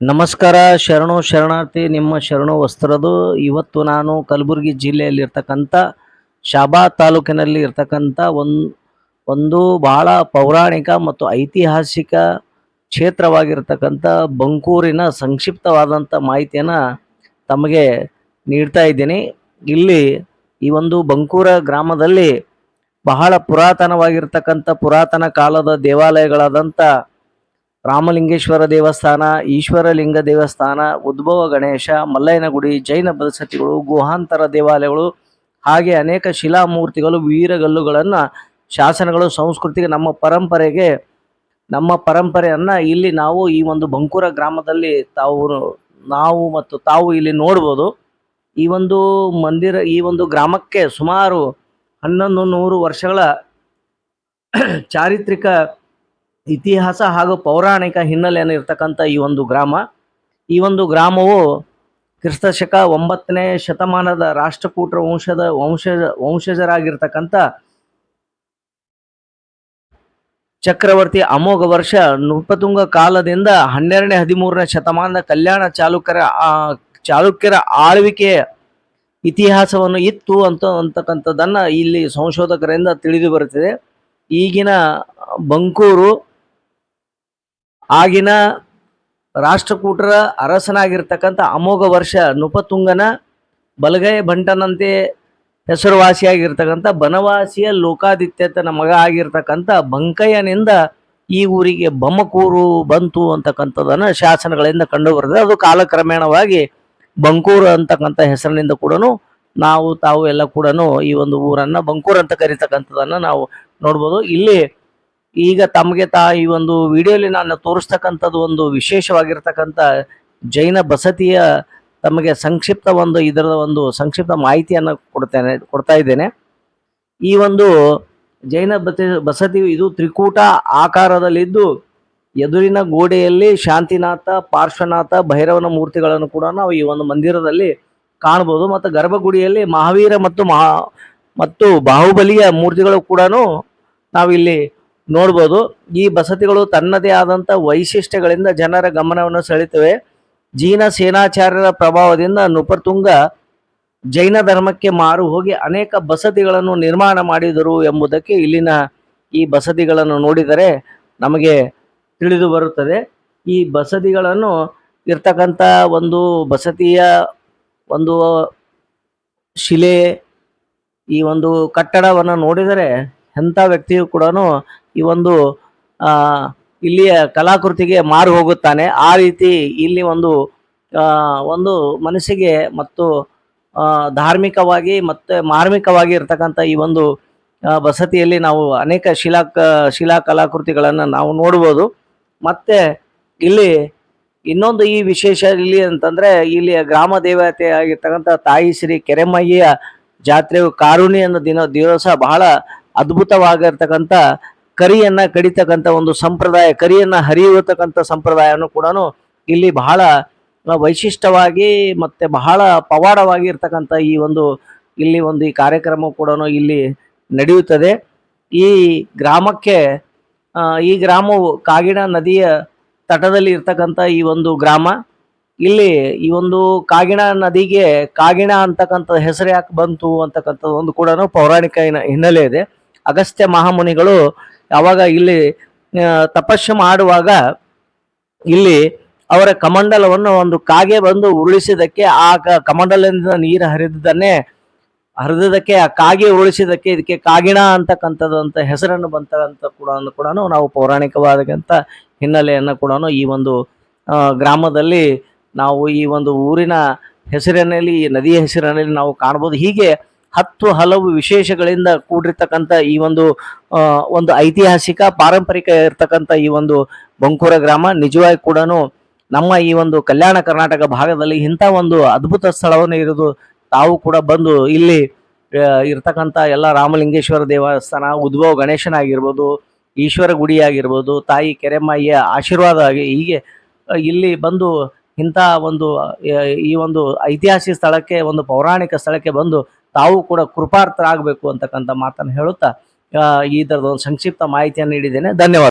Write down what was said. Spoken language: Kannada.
ನಮಸ್ಕಾರ, ಶರಣು ಶರಣಾರ್ಥಿ, ನಿಮ್ಮ ಶರಣು ವಸ್ತ್ರದು. ಇವತ್ತು ನಾನು ಕಲಬುರಗಿ ಜಿಲ್ಲೆಯಲ್ಲಿರ್ತಕ್ಕಂಥ, ಶಾಬಾ ತಾಲೂಕಿನಲ್ಲಿ ಇರ್ತಕ್ಕಂಥ ಒಂದು ಒಂದು ಬಹಳ ಪೌರಾಣಿಕ ಮತ್ತು ಐತಿಹಾಸಿಕ ಕ್ಷೇತ್ರವಾಗಿರ್ತಕ್ಕಂಥ ಬಂಕೂರಿನ ಸಂಕ್ಷಿಪ್ತವಾದಂಥ ಮಾಹಿತಿಯನ್ನು ತಮಗೆ ನೀಡ್ತಾ ಇದ್ದೀನಿ. ಇಲ್ಲಿ ಈ ಒಂದು ಬಂಕೂರ ಗ್ರಾಮದಲ್ಲಿ ಬಹಳ ಪುರಾತನವಾಗಿರ್ತಕ್ಕಂಥ ಪುರಾತನ ಕಾಲದ ದೇವಾಲಯಗಳಾದಂಥ ರಾಮಲಿಂಗೇಶ್ವರ ದೇವಸ್ಥಾನ, ಈಶ್ವರಲಿಂಗ ದೇವಸ್ಥಾನ, ಉದ್ಭವ ಗಣೇಶ, ಮಲ್ಲಯ್ಯನಗುಡಿ, ಜೈನ ಬದಸತಿಗಳು ಗುಹಾಂತರ ದೇವಾಲಯಗಳು ಹಾಗೆ ಅನೇಕ ಶಿಲಾಮೂರ್ತಿಗಳು, ವೀರಗಲ್ಲುಗಳನ್ನು ಶಾಸನಗಳು, ಸಂಸ್ಕೃತಿಗೆ ನಮ್ಮ ಪರಂಪರೆಗೆ, ನಮ್ಮ ಪರಂಪರೆಯನ್ನು ಇಲ್ಲಿ ನಾವು ಈ ಒಂದು ಬಂಕೂರ ಗ್ರಾಮದಲ್ಲಿ ತಾವು, ನಾವು ಮತ್ತು ತಾವು ಇಲ್ಲಿ ನೋಡ್ಬೋದು. ಈ ಒಂದು ಮಂದಿರ, ಈ ಒಂದು ಗ್ರಾಮಕ್ಕೆ ಸುಮಾರು ಹನ್ನೊಂದು ನೂರು ವರ್ಷಗಳ ಚಾರಿತ್ರಿಕ ಇತಿಹಾಸ ಹಾಗೂ ಪೌರಾಣಿಕ ಹಿನ್ನೆಲೆಯನ್ನು ಇರತಕ್ಕಂಥ ಈ ಒಂದು ಗ್ರಾಮ. ಈ ಒಂದು ಗ್ರಾಮವು ಕ್ರಿಸ್ತಶಕ ಒಂಬತ್ತನೇ ಶತಮಾನದ ರಾಷ್ಟ್ರಕೂಟ ವಂಶದ ವಂಶಜ ವಂಶಜರಾಗಿರ್ತಕ್ಕಂಥ ಚಕ್ರವರ್ತಿ ಅಮೋಘ ವರ್ಷ ನೃಪತುಂಗ ಕಾಲದಿಂದ ಹನ್ನೆರಡನೇ ಹದಿಮೂರನೇ ಶತಮಾನದ ಕಲ್ಯಾಣ ಚಾಲುಕ್ಯರ ಚಾಲುಕ್ಯರ ಆಳ್ವಿಕೆಯ ಇತಿಹಾಸವನ್ನು ಇತ್ತು ಅಂತ ಅಂತಕ್ಕಂಥದ್ದನ್ನು ಇಲ್ಲಿ ಸಂಶೋಧಕರಿಂದ ತಿಳಿದು ಬರುತ್ತಿದೆ. ಈಗಿನ ಬಂಕೂರು ಆಗಿನ ರಾಷ್ಟ್ರಕೂಟರ ಅರಸನಾಗಿರ್ತಕ್ಕಂಥ ಅಮೋಘ ವರ್ಷ ನೃಪತುಂಗನ ಬಲಗೈ ಬಂಟನಂತೆ ಹೆಸರುವಾಸಿಯಾಗಿರ್ತಕ್ಕಂಥ ಬನವಾಸಿಯ ಲೋಕಾದಿತ್ಯತನ ಮಗ ಆಗಿರ್ತಕ್ಕಂಥ ಬಂಕಯ್ಯನಿಂದ ಈ ಊರಿಗೆ ಬಮ್ಮಕೂರು ಬಂತು ಅಂತಕ್ಕಂಥದ್ದನ್ನು ಶಾಸನಗಳಿಂದ ಕಂಡು ಬರ್ತದೆ ಅದು ಕಾಲಕ್ರಮೇಣವಾಗಿ ಬಂಕೂರು ಅಂತಕ್ಕಂಥ ಹೆಸರಿನಿಂದ ಕೂಡ ನಾವು ತಾವು ಎಲ್ಲ ಕೂಡ ಈ ಒಂದು ಊರನ್ನು ಬಂಕೂರು ಅಂತ ಕರಿತಕ್ಕಂಥದ್ದನ್ನು ನಾವು ನೋಡ್ಬೋದು. ಇಲ್ಲಿ ಈಗ ತಮಗೆ ತಾ ಈ ಒಂದು ವಿಡಿಯೋಲಿ ನಾನು ತೋರಿಸ್ತಕ್ಕಂಥದ್ದು ಒಂದು ವಿಶೇಷವಾಗಿರ್ತಕ್ಕಂಥ ಜೈನ ಬಸತಿಯ ತಮಗೆ ಸಂಕ್ಷಿಪ್ತ ಒಂದು ಇದರ ಒಂದು ಸಂಕ್ಷಿಪ್ತ ಮಾಹಿತಿಯನ್ನು ಕೊಡ್ತೇನೆ, ಕೊಡ್ತಾ ಇದ್ದೇನೆ. ಈ ಒಂದು ಜೈನ ಬಸ, ಬಸತಿ ಇದು ತ್ರಿಕೂಟ ಆಕಾರದಲ್ಲಿದ್ದು ಎದುರಿನ ಗೋಡೆಯಲ್ಲಿ ಶಾಂತಿನಾಥ, ಪಾರ್ಶ್ವನಾಥ, ಭೈರವನ ಮೂರ್ತಿಗಳನ್ನು ಕೂಡ ನಾವು ಈ ಒಂದು ಮಂದಿರದಲ್ಲಿ ಕಾಣ್ಬೋದು. ಮತ್ತು ಗರ್ಭಗುಡಿಯಲ್ಲಿ ಮಹಾವೀರ ಮತ್ತು ಮಹಾ, ಮತ್ತು ಬಾಹುಬಲಿಯ ಮೂರ್ತಿಗಳು ಕೂಡ ನಾವಿಲ್ಲಿ ನೋಡ್ಬೋದು. ಈ ಬಸತಿಗಳು ತನ್ನದೇ ಆದಂಥ ವೈಶಿಷ್ಟ್ಯಗಳಿಂದ ಜನರ ಗಮನವನ್ನು ಸೆಳೆತವೆ. ಜೀನ ಸೇನಾಚಾರ್ಯರ ಪ್ರಭಾವದಿಂದ ನುಪರ್ತುಂಗ ಜೈನ ಧರ್ಮಕ್ಕೆ ಮಾರು ಹೋಗಿ ಅನೇಕ ಬಸತಿಗಳನ್ನು ನಿರ್ಮಾಣ ಮಾಡಿದರು ಎಂಬುದಕ್ಕೆ ಇಲ್ಲಿನ ಈ ಬಸತಿಗಳನ್ನು ನೋಡಿದರೆ ನಮಗೆ ತಿಳಿದು ಬರುತ್ತದೆ. ಈ ಬಸತಿಗಳನ್ನು ಇರ್ತಕ್ಕಂಥ ಒಂದು ಬಸತಿಯ ಒಂದು ಶಿಲೆ, ಈ ಒಂದು ಕಟ್ಟಡವನ್ನು ನೋಡಿದರೆ ಎಂಥ ವ್ಯಕ್ತಿಯು ಕೂಡ ಈ ಒಂದು ಇಲ್ಲಿಯ ಕಲಾಕೃತಿಗೆ ಮಾರು ಹೋಗುತ್ತಾನೆ. ಆ ರೀತಿ ಇಲ್ಲಿ ಒಂದು ಒಂದು ಮನಸ್ಸಿಗೆ ಮತ್ತು ಧಾರ್ಮಿಕವಾಗಿ ಮತ್ತು ಮಾರ್ಮಿಕವಾಗಿ ಇರ್ತಕ್ಕಂಥ ಈ ಒಂದು ಬಸತಿಯಲ್ಲಿ ನಾವು ಅನೇಕ ಶಿಲಾ ಶಿಲಾ ಕಲಾಕೃತಿಗಳನ್ನು ನಾವು ನೋಡ್ಬೋದು. ಮತ್ತು ಇಲ್ಲಿ ಇನ್ನೊಂದು ಈ ವಿಶೇಷ ಇಲ್ಲಿ ಅಂತಂದರೆ ಇಲ್ಲಿ ಗ್ರಾಮ ದೇವತೆ ಆಗಿರ್ತಕ್ಕಂಥ ತಾಯಿ ಶ್ರೀ ಕೆರೆಮಯ್ಯ ಜಾತ್ರೆಯು ಕಾರುಣಿ ಅನ್ನೋ ದಿನ, ದಿವಸ ಬಹಳ ಅದ್ಭುತವಾಗಿರ್ತಕ್ಕಂಥ ಕರಿಯನ್ನು ಕಡಿತಕ್ಕಂಥ ಒಂದು ಸಂಪ್ರದಾಯ, ಕರಿಯನ್ನು ಹರಿಯತಕ್ಕಂಥ ಸಂಪ್ರದಾಯವನ್ನು ಕೂಡ ಇಲ್ಲಿ ಬಹಳ ವೈಶಿಷ್ಟವಾಗಿ ಮತ್ತು ಬಹಳ ಪವಾಡವಾಗಿ ಇರ್ತಕ್ಕಂಥ ಈ ಒಂದು, ಇಲ್ಲಿ ಒಂದು ಈ ಕಾರ್ಯಕ್ರಮ ಕೂಡ ಇಲ್ಲಿ ನಡೆಯುತ್ತದೆ. ಈ ಗ್ರಾಮಕ್ಕೆ ಈ ಗ್ರಾಮವು ಕಾಗಿಣ ನದಿಯ ತಟದಲ್ಲಿ ಇರ್ತಕ್ಕಂಥ ಈ ಒಂದು ಗ್ರಾಮ. ಇಲ್ಲಿ ಈ ಒಂದು ಕಾಗಿಣ ನದಿಗೆ ಕಾಗಿಣ ಅಂತಕ್ಕಂಥ ಹೆಸರು ಯಾಕೆ ಬಂತು ಅಂತಕ್ಕಂಥದ್ದು ಒಂದು ಕೂಡ ಪೌರಾಣಿಕ ಹಿನ್ನ- ಹಿನ್ನೆಲೆ ಇದೆ. ಅಗಸ್ತ್ಯ ಮಹಾಮುನಿಗಳು ಯಾವಾಗ ಇಲ್ಲಿ ತಪಸ್ಸು ಮಾಡುವಾಗ ಇಲ್ಲಿ ಅವರ ಕಮಂಡಲವನ್ನು ಒಂದು ಕಾಗೆ ಬಂದು ಉರುಳಿಸಿದಕ್ಕೆ ಆ ಕಮಂಡಲದಿಂದ ನೀರು ಹರಿದನ್ನೇ ಹರಿದಕ್ಕೆ ಆ ಕಾಗೆ ಉರುಳಿಸಿದಕ್ಕೆ ಇದಕ್ಕೆ ಕಾಗಿಣ ಅಂತಕ್ಕಂಥದ್ದು ಅಂತ ಹೆಸರನ್ನು ಬಂತಂತ ಕೂಡ ಕೂಡ ನಾವು ಪೌರಾಣಿಕವಾದಂಥ ಹಿನ್ನೆಲೆಯನ್ನು ಕೂಡ ಈ ಒಂದು ಗ್ರಾಮದಲ್ಲಿ ನಾವು ಈ ಒಂದು ಊರಿನ ಹೆಸರಿನಲ್ಲಿ, ಈ ನದಿಯ ಹೆಸರಿನಲ್ಲಿ ನಾವು ಕಾಣ್ಬೋದು. ಹೀಗೆ ಹತ್ತು ಹಲವು ವಿಶೇಷಗಳಿಂದ ಕೂಡಿರ್ತಕ್ಕಂಥ ಈ ಒಂದು ಒಂದು ಐತಿಹಾಸಿಕ, ಪಾರಂಪರಿಕ ಇರ್ತಕ್ಕಂಥ ಈ ಒಂದು ಬಂಕೂರ ಗ್ರಾಮ ನಿಜವಾಗಿ ಕೂಡ ನಮ್ಮ ಈ ಒಂದು ಕಲ್ಯಾಣ ಕರ್ನಾಟಕ ಭಾಗದಲ್ಲಿ ಇಂಥ ಒಂದು ಅದ್ಭುತ ಸ್ಥಳವನ್ನು ಇರೋದು ತಾವು ಕೂಡ ಬಂದು ಇಲ್ಲಿ ಇರ್ತಕ್ಕಂಥ ಎಲ್ಲ ರಾಮಲಿಂಗೇಶ್ವರ ದೇವಸ್ಥಾನ, ಉದ್ಭವ ಗಣೇಶನಾಗಿರ್ಬೋದು ಈಶ್ವರ ಗುಡಿ ಆಗಿರ್ಬೋದು, ತಾಯಿ ಕೆರೆಮ್ಮಯ್ಯ ಆಶೀರ್ವಾದ ಆಗಿ ಹೀಗೆ ಇಲ್ಲಿ ಬಂದು ಇಂಥ ಒಂದು ಈ ಒಂದು ಐತಿಹಾಸಿಕ ಸ್ಥಳಕ್ಕೆ, ಒಂದು ಪೌರಾಣಿಕ ಸ್ಥಳಕ್ಕೆ ಬಂದು ತಾವು ಕೂಡ ಕೃಪಾರ್ಥರಾಗಬೇಕು ಅಂತಕ್ಕಂಥ ಮಾತನ್ನು ಹೇಳುತ್ತಾ ಈ ಥರದ ಒಂದು ಸಂಕ್ಷಿಪ್ತ ಮಾಹಿತಿಯನ್ನು ನೀಡಿದ್ದೇನೆ. ಧನ್ಯವಾದ.